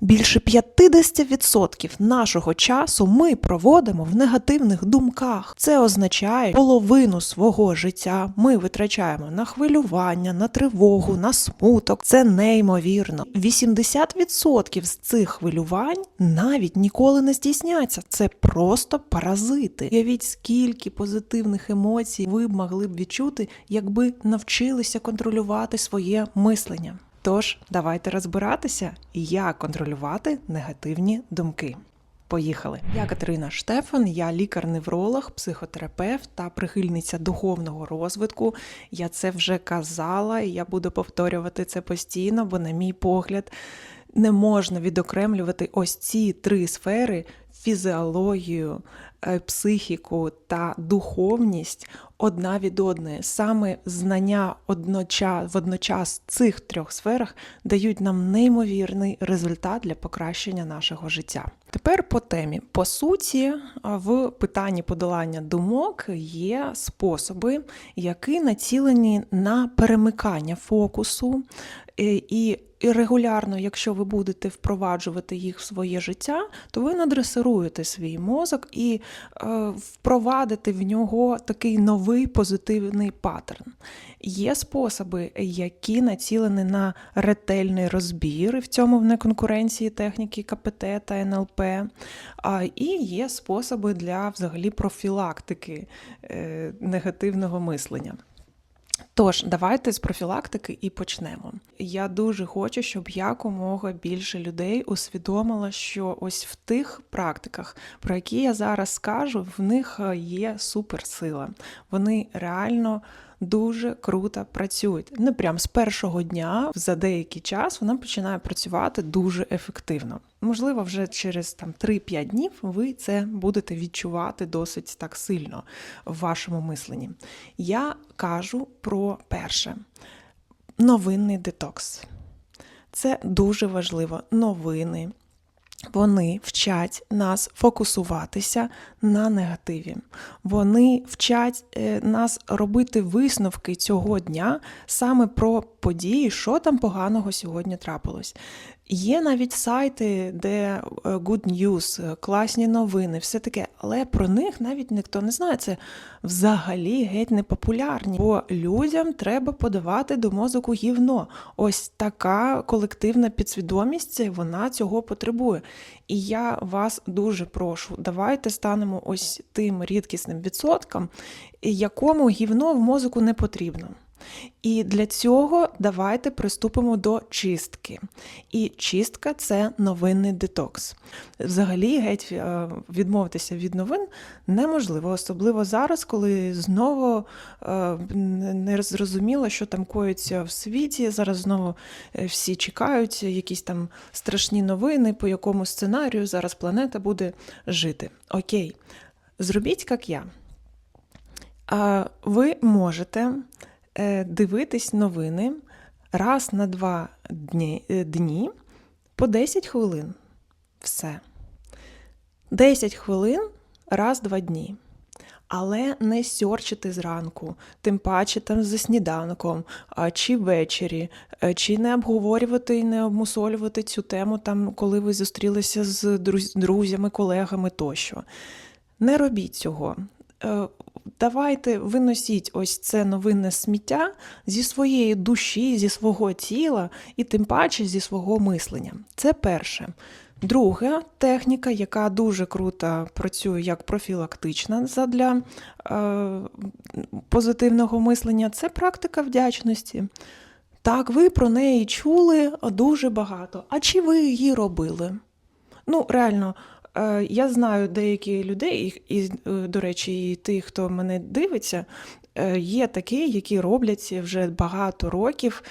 Більше 50% нашого часу ми проводимо в негативних думках. Це означає, половину свого життя ми витрачаємо на хвилювання, на тривогу, на смуток. Це неймовірно. 80% з цих хвилювань навіть ніколи не здійсняться. Це просто паразити. Уявіть, скільки позитивних емоцій ви б могли б відчути, якби навчилися контролювати своє мислення. Тож, давайте розбиратися, як контролювати негативні думки. Поїхали. Я Катерина Штефан, я лікар-невролог, психотерапевт та прихильниця духовного розвитку. Я це вже казала, і я буду повторювати це постійно, бо, на мій погляд, не можна відокремлювати ось ці три сфери фізіологію, психіку та духовність одна від одної. Саме знання одночас, водночас цих трьох сферах дають нам неймовірний результат для покращення нашого життя. Тепер по темі. По суті, в питанні подолання думок є способи, які націлені на перемикання фокусу е, і і регулярно, якщо ви будете впроваджувати їх в своє життя, то ви надресируєте свій мозок і е, впровадите в нього такий новий позитивний паттерн. Є способи, які націлені на ретельний розбір, і в цьому в неконкуренції техніки КПТ та НЛП. А, І є способи для взагалі профілактики е, негативного мислення. Тож, давайте з профілактики і почнемо. Я дуже хочу, щоб якомога більше людей усвідомило, що ось в тих практиках, про які я зараз скажу, в них е, є суперсила. Вони реально. Дуже круто працюють. Не прям з першого дня за деякий час вона починає працювати дуже ефективно. Можливо, вже через там 3-5 днів ви це будете відчувати досить так сильно в вашому мисленні. Я кажу про перше новинний детокс. Це дуже важливо. Новини. Вони вчать нас фокусуватися на негативі. Вони вчать е, нас робити висновки цього дня саме про події, що там поганого сьогодні трапилось. Є навіть сайти, де е, good news, е, класні новини, все таке, але про них навіть ніхто не знає. Це взагалі геть не популярні, бо людям треба подавати до мозоку гівно. Ось така колективна підсвідомість, вона цього потребує. І я вас дуже прошу, давайте станемо ось тим рідкісним відсотком, якому гівно в мозоку не потрібно. І для цього давайте приступимо до чистки. І чистка це новинний детокс. Взагалі, геть е, відмовитися від новин неможливо, особливо зараз, коли знову е, не зрозуміло, що там коїться в світі. Зараз знову е, всі чекають якісь там страшні новини, по якому сценарію зараз планета буде жити. Окей, зробіть як я. Ви можете дивитись новини раз на два дні, е, дні по 10 хвилин. Все. 10 хвилин раз-два дні. Але не сьорчити зранку, тим паче там за сніданком, чи ввечері, е, чи не обговорювати і не обмусолювати цю тему, там, коли ви зустрілися з друзями, колегами тощо. Не робіть цього давайте виносіть ось це новинне сміття зі своєї душі, зі свого тіла і тим паче зі свого мислення. Це перше. Друга техніка, яка дуже круто працює як профілактична для е, позитивного мислення, це практика вдячності. Так, ви про неї чули дуже багато. А чи ви її робили? Ну, реально, я знаю деякі людей, і, е, до речі, і тих, хто мене дивиться, е, є такі, які роблять вже багато років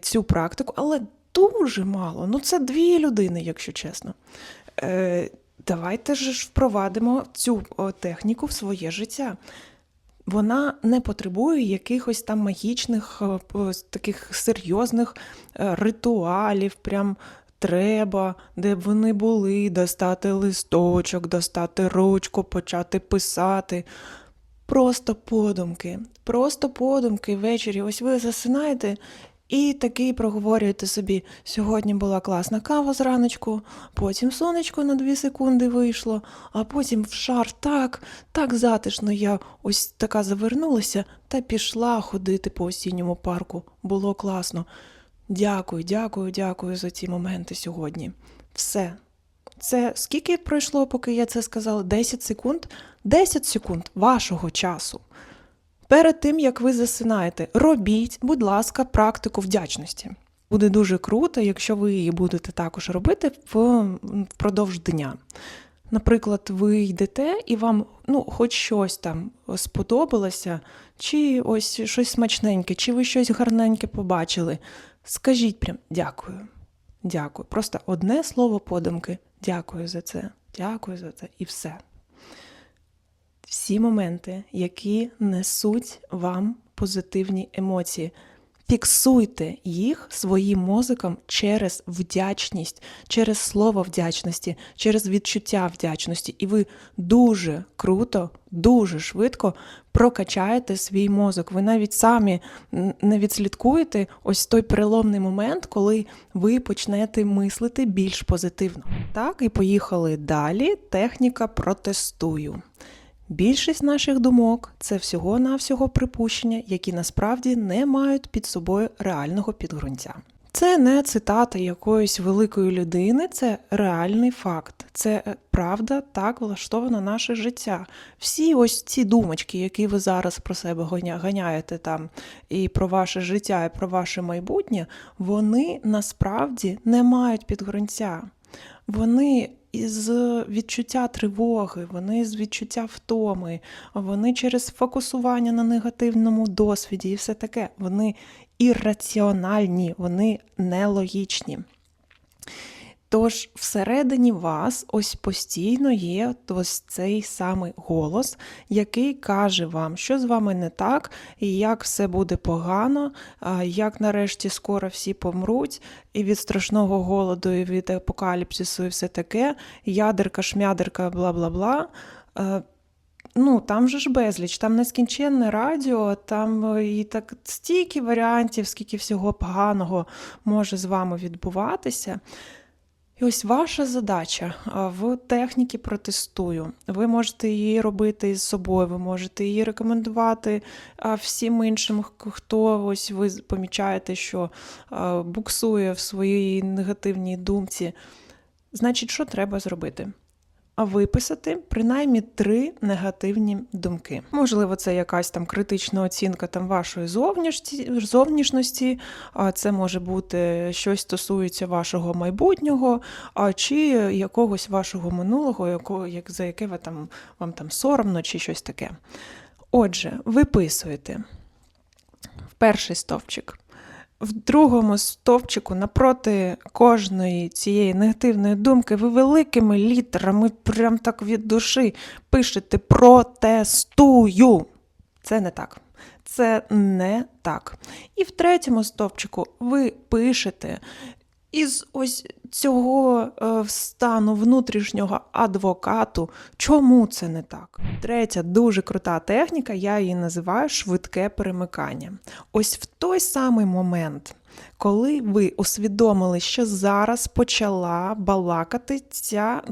цю практику, але дуже мало. Ну, це дві людини, якщо чесно. Давайте ж впровадимо цю техніку в своє життя. Вона не потребує якихось там магічних, таких серйозних ритуалів, прям треба, де б вони були, достати листочок, достати ручку, почати писати. Просто подумки, просто подумки ввечері. Ось ви засинаєте І такий проговорюєте собі: сьогодні була класна кава зраночку, потім сонечко на дві секунди вийшло, а потім в шар так, так затишно. Я ось така завернулася та пішла ходити по осінньому парку. Було класно. Дякую, дякую, дякую за ці моменти сьогодні. Все. Це скільки пройшло, поки я це сказала? 10 секунд? 10 секунд вашого часу. Перед тим, як ви засинаєте, робіть, будь ласка, практику вдячності. Буде дуже круто, якщо ви її будете також робити впродовж дня. Наприклад, ви йдете і вам ну, хоч щось там сподобалося, чи ось щось смачненьке, чи ви щось гарненьке побачили. Скажіть прям дякую. Дякую. Просто одне слово подумки. Дякую за це. Дякую за це. І все всі моменти, які несуть вам позитивні емоції. Фіксуйте їх своїм мозиком через вдячність, через слово вдячності, через відчуття вдячності. І ви дуже круто, дуже швидко прокачаєте свій мозок. Ви навіть самі не відслідкуєте ось той переломний момент, коли ви почнете мислити більш позитивно. Так, і поїхали далі. Техніка протестую. Більшість наших думок це всього-навсього припущення, які насправді не мають під собою реального підґрунтя. Це не цитата якоїсь великої людини, це реальний факт. Це е, правда так влаштовано наше життя. Всі ось ці думочки, які ви зараз про себе ганяєте там, і про ваше життя, і про ваше майбутнє, вони насправді не мають підґрунтя. Вони із відчуття тривоги, вони з відчуття втоми, вони через фокусування на негативному досвіді і все таке. Вони ірраціональні, вони нелогічні. Тож всередині вас ось постійно є ось цей самий голос, який каже вам, що з вами не так, і як все буде погано, як нарешті скоро всі помруть, і від страшного голоду, і від апокаліпсису, і все таке, ядерка, шмядерка, бла бла бла. Ну, там же ж безліч, там нескінченне радіо, там е, і так стільки варіантів, скільки всього поганого може з вами відбуватися. І ось ваша задача в техніці протестую. Ви можете її робити із собою, ви можете її рекомендувати всім іншим, хто ось ви помічаєте, що буксує в своїй негативній думці. Значить, що треба зробити? Виписати принаймні три негативні думки. Можливо, це якась там критична оцінка там вашої зовнішності, а це може бути щось стосується вашого майбутнього, а чи якогось вашого минулого, як, за яке ви там, вам там соромно, чи щось таке. Отже, виписуєте в перший стовпчик. В другому стовпчику напроти кожної цієї негативної думки ви великими літерами, прям так від душі пишете протестую. Це не так. Це не так. І в третьому стовпчику ви пишете із ось цього е, стану внутрішнього адвокату, чому це не так. Третя дуже крута техніка, я її називаю швидке перемикання. Ось в той самий момент, коли ви усвідомили, що зараз почала балакати ця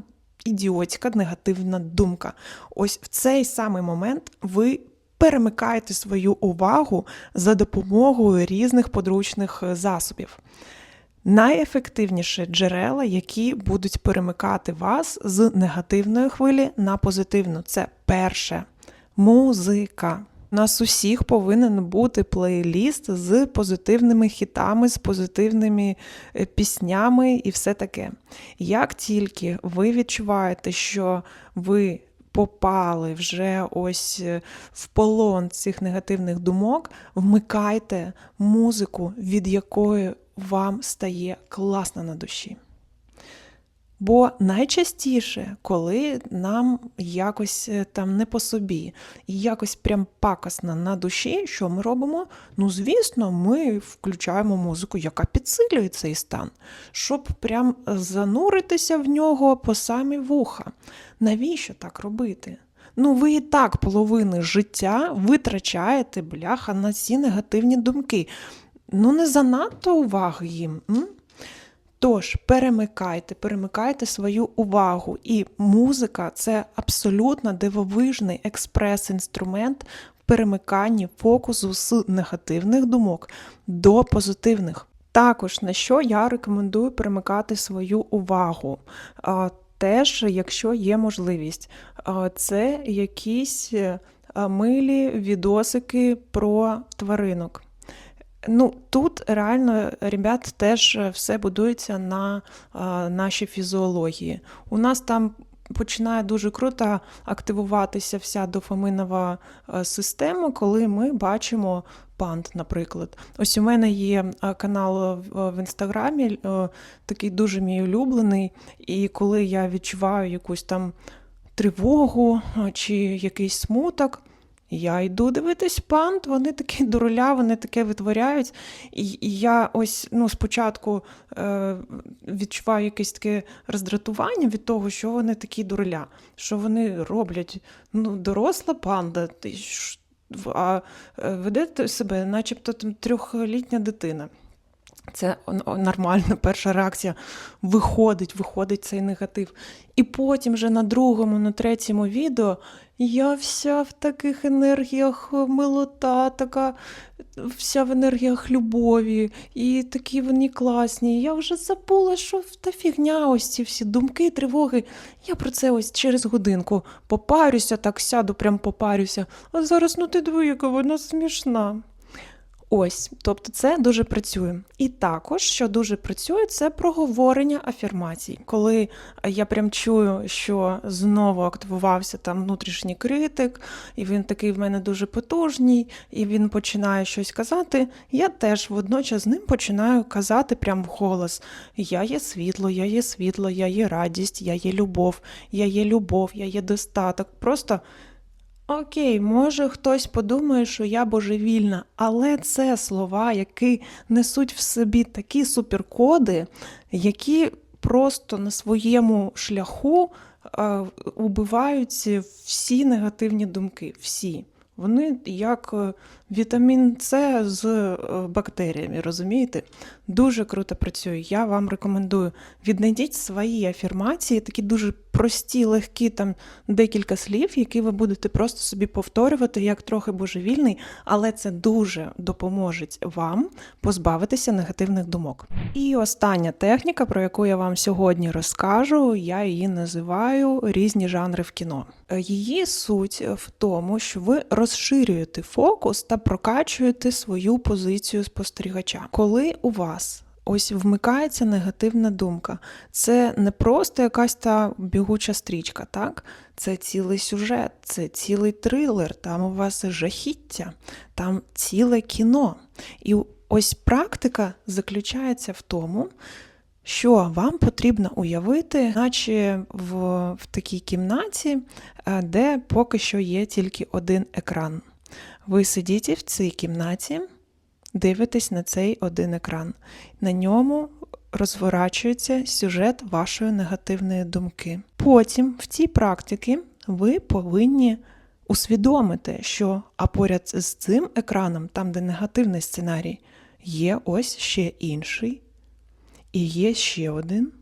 ідіотська негативна думка. Ось в цей самий момент ви перемикаєте свою увагу за допомогою різних подручних е, засобів. Найефективніші джерела, які будуть перемикати вас з негативної хвилі на позитивну. Це перше музика. У нас усіх повинен бути плейліст з позитивними хітами, з позитивними е, піснями і все таке. Як тільки ви відчуваєте, що ви попали вже ось е, в полон цих негативних думок, вмикайте музику, від якої вам стає класно на душі. Бо найчастіше, коли нам якось е, там не по собі, і якось прям пакосно на душі, що ми робимо? Ну, звісно, ми включаємо музику, яка підсилює цей стан, щоб прям зануритися в нього по самі вуха. Навіщо так робити? Ну, ви і так половини життя витрачаєте бляха на ці негативні думки. Ну не занадто уваги їм. М? Тож перемикайте, перемикайте свою увагу. І музика це абсолютно дивовижний експрес-інструмент в перемиканні фокусу з негативних думок до позитивних. Також на що я рекомендую перемикати свою увагу. Теж, якщо є можливість, це якісь е, милі відосики про тваринок. Ну, тут реально, ребят, теж все будується на а, нашій фізіології. У нас там починає дуже круто активуватися вся дофаминова система, коли ми бачимо панд, наприклад. Ось у мене є канал в інстаграмі, е, такий дуже мій улюблений, і коли я відчуваю якусь там тривогу чи якийсь смуток. Я йду дивитись панд, вони такі дуроля, вони таке витворяють. І, я ось ну, спочатку е, відчуваю якесь таке роздратування від того, що вони такі дуроля, що вони роблять. Ну, доросла панда, а е, веде себе, начебто там трьохлітня дитина. Це нормальна перша реакція. Виходить, виходить цей негатив. І потім вже на другому, на третьому відео я вся в таких енергіях милота, така вся в енергіях любові, і такі вони класні. Я вже забула, що та фігня, ось ці всі думки, тривоги. Я про це ось через годинку попарюся, так сяду, прям попарюся. А зараз ну ти диви, яка вона смішна. Ось, тобто це дуже працює. І також, що дуже працює, це проговорення афірмацій. Коли я прям чую, що знову активувався там внутрішній критик, і він такий в мене дуже потужний, і він починає щось казати. Я теж водночас з ним починаю казати прям вголос: Я є світло, я є світло, я є радість, я є любов, я є любов, я є достаток. Просто Окей, може хтось подумає, що я божевільна, але це слова, які несуть в собі такі суперкоди, які просто на своєму шляху е, убивають всі негативні думки. Всі. Вони як е, вітамін С з е, бактеріями, розумієте? Дуже круто працює. Я вам рекомендую. Віднайдіть свої афірмації, такі дуже прості, легкі, там декілька слів, які ви будете просто собі повторювати як трохи божевільний, але це дуже допоможе вам позбавитися негативних думок. І остання техніка, про яку я вам сьогодні розкажу, я її називаю різні жанри в кіно. Її суть в тому, що ви розширюєте фокус та прокачуєте свою позицію спостерігача. Коли у вас ось вмикається негативна думка, це не просто якась та бігуча стрічка, так? Це цілий сюжет, це цілий трилер, там у вас жахіття, там ціле кіно. І ось практика заключається в тому, що вам потрібно уявити, наче в, в такій кімнаті, е, де поки що є тільки один екран. Ви сидите в цій кімнаті, дивитесь на цей один екран. На ньому розворачується сюжет вашої негативної думки. Потім в цій практиці ви повинні усвідомити, що а поряд з цим екраном, там, де негативний сценарій, є ось ще інший, і є ще один.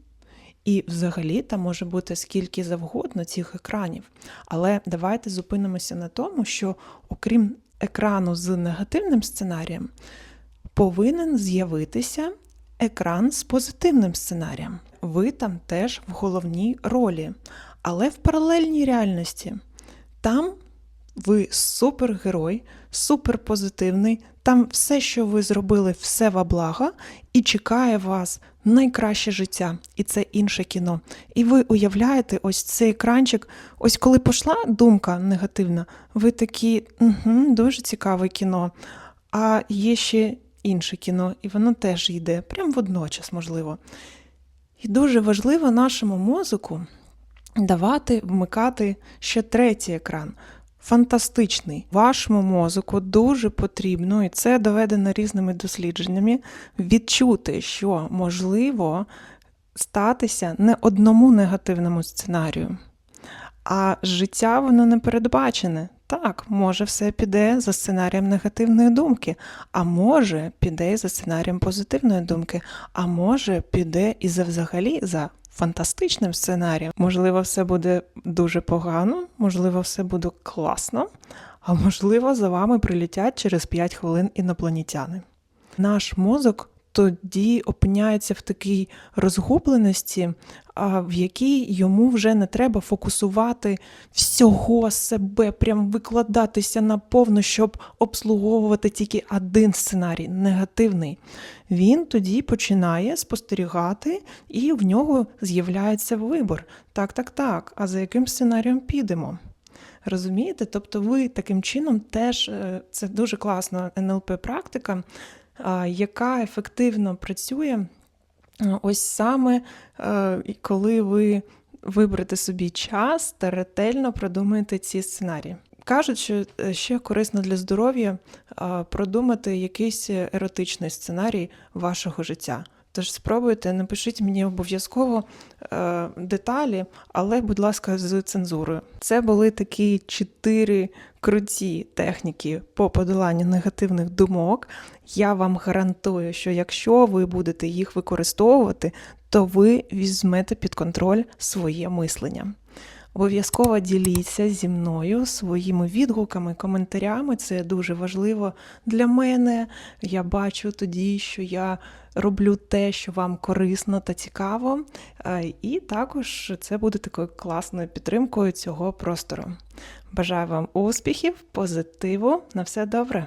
І взагалі там може бути скільки завгодно цих екранів. Але давайте зупинимося на тому, що окрім екрану з негативним сценарієм, повинен з'явитися екран з позитивним сценарієм. Ви там теж в головній ролі, але в паралельній реальності. Там ви супергерой, суперпозитивний, там все, що ви зробили, все во благо, і чекає вас найкраще життя, і це інше кіно. І ви уявляєте ось цей екранчик. Ось коли пішла думка негативна, ви такі угу, дуже цікаве кіно. А є ще інше кіно, і воно теж йде, прямо водночас, можливо. І дуже важливо нашому мозку давати, вмикати ще третій екран. Фантастичний. Вашому мозку дуже потрібно, і це доведено різними дослідженнями, відчути, що можливо статися не одному негативному сценарію. А життя воно не передбачене. Так, може, все піде за сценарієм негативної думки, а може, піде за сценарієм позитивної думки, а може, піде і за взагалі за фантастичним сценарієм. Можливо, все буде дуже погано, можливо, все буде класно, а можливо, за вами прилітять через 5 хвилин інопланетяни. Наш мозок тоді опиняється в такій розгубленості, в якій йому вже не треба фокусувати всього себе, прям викладатися наповно, щоб обслуговувати тільки один сценарій негативний. Він тоді починає спостерігати, і в нього з'являється вибор. Так, так, так. А за яким сценарієм підемо? Розумієте? Тобто, ви таким чином теж е, це дуже класна НЛП практика, яка ефективно працює е, ось саме е, коли ви виберете собі час та ретельно продумаєте ці сценарії. Кажуть, що е, ще корисно для здоров'я продумати якийсь еротичний сценарій вашого життя. Тож спробуйте, напишіть мені обов'язково е, деталі, але, будь ласка, з цензурою. Це були такі чотири круті техніки по подоланню негативних думок. Я вам гарантую, що якщо ви будете їх використовувати, то ви візьмете під контроль своє мислення. Обов'язково діліться зі мною своїми відгуками, коментарями. Це дуже важливо для мене. Я бачу тоді, що я роблю те, що вам корисно та цікаво. Е, І також це буде такою класною підтримкою цього простору. Бажаю вам успіхів, позитиву, на все добре!